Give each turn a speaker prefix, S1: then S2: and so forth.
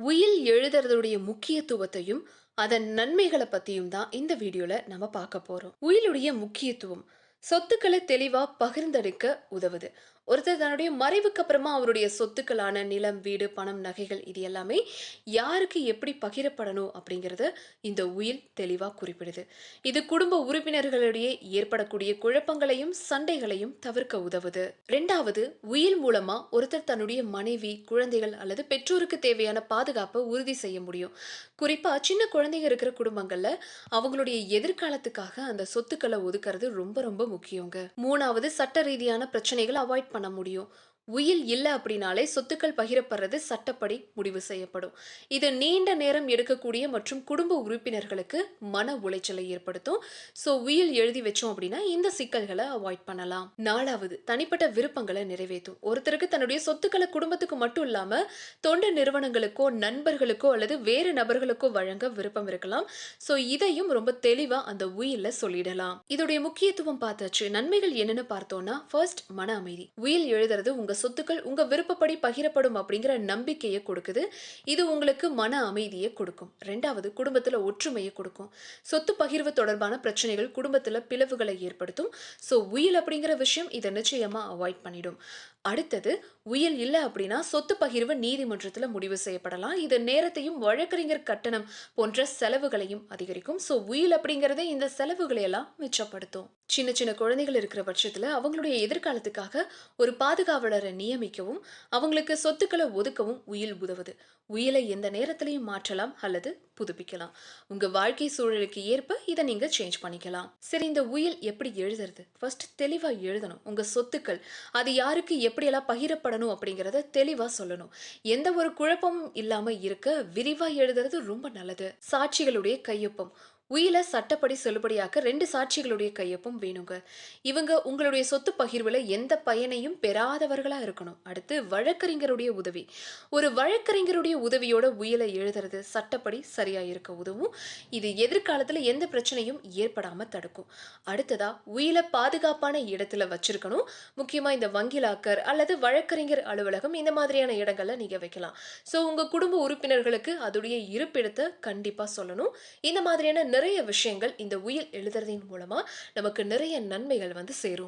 S1: உயில் எழுதுறதுடைய முக்கியத்துவத்தையும் அதன் நன்மைகளை பற்றியும் தான் இந்த வீடியோவில் நம்ம பார்க்க போகிறோம் உயிலுடைய முக்கியத்துவம் சொத்துக்களை தெளிவா பகிர்ந்தெடுக்க உதவுது. ஒருத்தர் தன்னுடைய மறைவுக்கு அப்புறமா அவருடைய சொத்துக்களான நிலம் வீடு பணம் நகைகள் இது எல்லாமே யாருக்கு எப்படி பகிரப்படணும் அப்படிங்கிறத இந்த உயில் தெளிவாக குறிப்பிடுது. இது குடும்ப உறுப்பினர்களிடையே ஏற்படக்கூடிய குழப்பங்களையும் சண்டைகளையும் தவிர்க்க உதவுது. ரெண்டாவது உயில் மூலமா ஒருத்தர் தன்னுடைய மனைவி குழந்தைகள் அல்லது பெற்றோருக்கு தேவையான பாதுகாப்பை உறுதி செய்ய முடியும். குறிப்பா சின்ன குழந்தைங்க இருக்கிற குடும்பங்கள்ல அவங்களுடைய எதிர்காலத்துக்காக அந்த சொத்துக்களை ஒதுக்குறது ரொம்ப ரொம்ப முக்கியங்க. மூணாவது சட்ட ரீதியான பிரச்சனைகளை அவாய்ட் பண்ண முடியும். உயில் இல்லை அப்படின்னாலே சொத்துக்கள் பகிரப்படுறது சட்டப்படி முடிவு செய்யப்படும். இது நீண்ட நேரம் எடுக்கக்கூடிய மற்றும் குடும்ப உறுப்பினர்களுக்கு மன உளைச்சலை ஏற்படுத்தும். ஸோ உயில் எழுதி வச்சோம் அப்படின்னா இந்த சிக்கல்களை அவாய்ட் பண்ணலாம். நாலாவது தனிப்பட்ட விருப்பங்களை நிறைவேற்றும். ஒருத்தருக்கு தன்னுடைய சொத்துக்களை குடும்பத்துக்கு மட்டும் இல்லாமல் தொண்டு நிறுவனங்களுக்கோ நண்பர்களுக்கோ அல்லது வேறு நபர்களுக்கோ வழங்க விருப்பம் இருக்கலாம். ஸோ இதையும் ரொம்ப தெளிவாக அந்த உயில்ல சொல்லிடலாம். இதோடைய முக்கியத்துவம் பார்த்தாச்சு. நன்மைகள் என்னென்னு பார்த்தோம்னா ஃபர்ஸ்ட் மன அமைதி. உயில் எழுதுறது உங்க சொத்துக்கள் உங்க விருப்பப்படி பகிரப்படும் அப்படிங்கிற நம்பிக்கையை கொடுக்குது. இது உங்களுக்கு மன அமைதியை கொடுக்கும். ரெண்டாவது குடும்பத்துல ஒற்றுமையை கொடுக்கும். சொத்து பகிர்வு தொடர்பான பிரச்சனைகள் குடும்பத்துல பிளவுகளை ஏற்படுத்தும். ஸோ உயில் அப்படிங்கிற விஷயம் இதை நிச்சயமா அவாய்ட் பண்ணிடும். அடுத்தது உயில் இல்லை அப்படின்னா சொத்து பகிர்வு நீதிமன்றத்தில் முடிவு செய்யப்படலாம். இது நேரத்தையும் வழக்கறிஞர் கட்டணம் போன்ற செலவுகளையும் அதிகரிக்கும். ஸோ உயில் அப்படிங்கிறதே இந்த செலவுகளை எல்லாம் மிச்சப்படுத்தும். சின்ன சின்ன குழந்தைகள் இருக்கிற பட்சத்தில் அவங்களுடைய எதிர்காலத்துக்காக ஒரு பாதுகாவலரை நியமிக்கவும் அவங்களுக்கு சொத்துக்களை ஒதுக்கவும் உயில் உதவுது. உயிலை எந்த நேரத்திலையும் மாற்றலாம் அல்லது புதுப்பிக்கலாம். உங்க வாழ்க்கை சூழலுக்கு ஏற்ப இதை நீங்க சேஞ்ச் பண்ணிக்கலாம். சரி இந்த உயில் எப்படி எழுதுறது? ஃபர்ஸ்ட் தெளிவாக எழுதணும். உங்க சொத்துக்கள் அது யாருக்கு எப்படியெல்லாம் பகிரப்படணும் அப்படிங்கறத தெளிவா சொல்லணும். எந்த ஒரு குழப்பமும் இல்லாம இருக்க விரிவா எழுதுறது ரொம்ப நல்லது. சாட்சிகளுடைய கையொப்பம். உயில சட்டப்படி செல்லுபடியாக்க ரெண்டு சாட்சிகளுடைய கையொப்பம் வேணுங்க. இவங்க உங்களுடைய சொத்து பகிர்வுல எந்த பயனையும் பெறாதவர்களா இருக்கணும். அடுத்து வழக்கறிஞருடைய உதவி. ஒரு வழக்கறிஞருடைய உதவியோட உயிலை எழுதுறது சட்டப்படி சரியா இருக்க உதவும். இது எதிர்காலத்துல எந்த பிரச்சனையும் ஏற்படாம தடுக்கும். அடுத்ததா உயில பாதுகாப்பான இடத்துல வச்சிருக்கணும். முக்கியமா இந்த வங்கி லாக்கர் அல்லது வழக்கறிஞர் அலுவலகம் இந்த மாதிரியான இடங்கள்ல நீங்க வைக்கலாம். ஸோ உங்க குடும்ப உறுப்பினர்களுக்கு அதோடைய இருப்பிடத்தை கண்டிப்பா சொல்லணும். இந்த மாதிரியான நிறைய விஷயங்கள் இந்த உயில் எழுதுறதின் மூலமா நமக்கு நிறைய நன்மைகள் வந்து சேரும்.